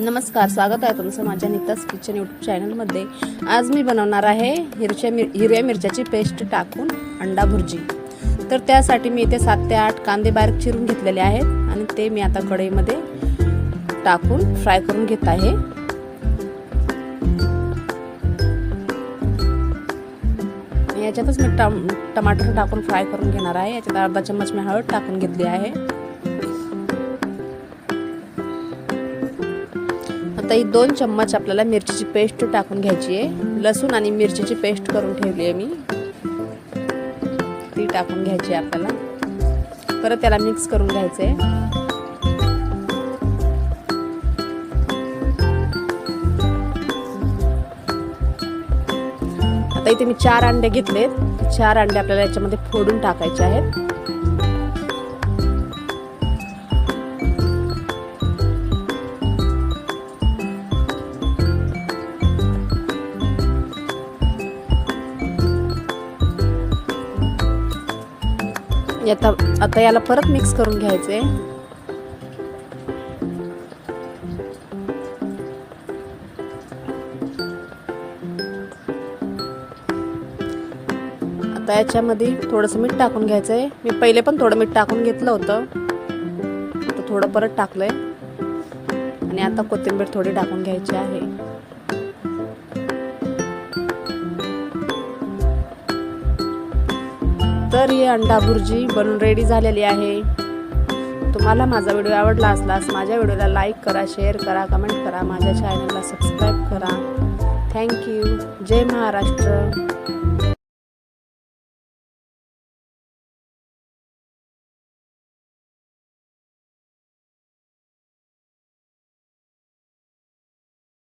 नमस्कार स्वागत आहे तुमचं माझ्या नितास किचन यूट्यूब चॅनलमध्ये आज मी बनवणार आहे हिरच्या मिर हिरव्या मिरच्याची पेस्ट टाकून अंडा भुर्जी. तर त्यासाठी मी इथे सात ते आठ कांदे बारीक चिरून घेतलेले आहेत आणि ते मी आता कढईमध्ये टाकून फ्राय करून घेत आहे. याच्यातच मी टम टमाटर टाकून फ्राय करून घेणार आहे. याच्यात अर्धा चम्मच मी हळद टाकून घेतली आहे. आता ही दोन चम्मच आपल्याला मिरचीची पेस्ट टाकून घ्यायची आहे. लसूण आणि मिरचीची पेस्ट करून ठेवली आहे मी. ती टाकून घ्यायची आहे आपल्याला. परत त्याला मिक्स करून घ्यायचं आहे. आता इथे मी चार अंडे घेतलेत. चार अंडे आपल्याला याच्यामध्ये फोडून टाकायचे आहेत. आता आता याला परत मिक्स करून घ्यायचे. आता याच्यामध्ये थोडंसं मीठ टाकून घ्यायचं आहे मी पहिले पण थोडं मीठ टाकून घेतलं होतं. थोडं परत टाकलंय. आणि आता कोथिंबीर थोडी टाकून घ्यायची आहे. तर ही अंडा भुर्जी बनून रेडी झालेली आहे. तुम्हाला माझा व्हिडिओ आवडला असल्यास माझ्या व्हिडिओला लाईक करा शेअर करा कमेंट करा माझ्या चॅनलला सबस्क्राईब करा. थँक्यू जय महाराष्ट्र.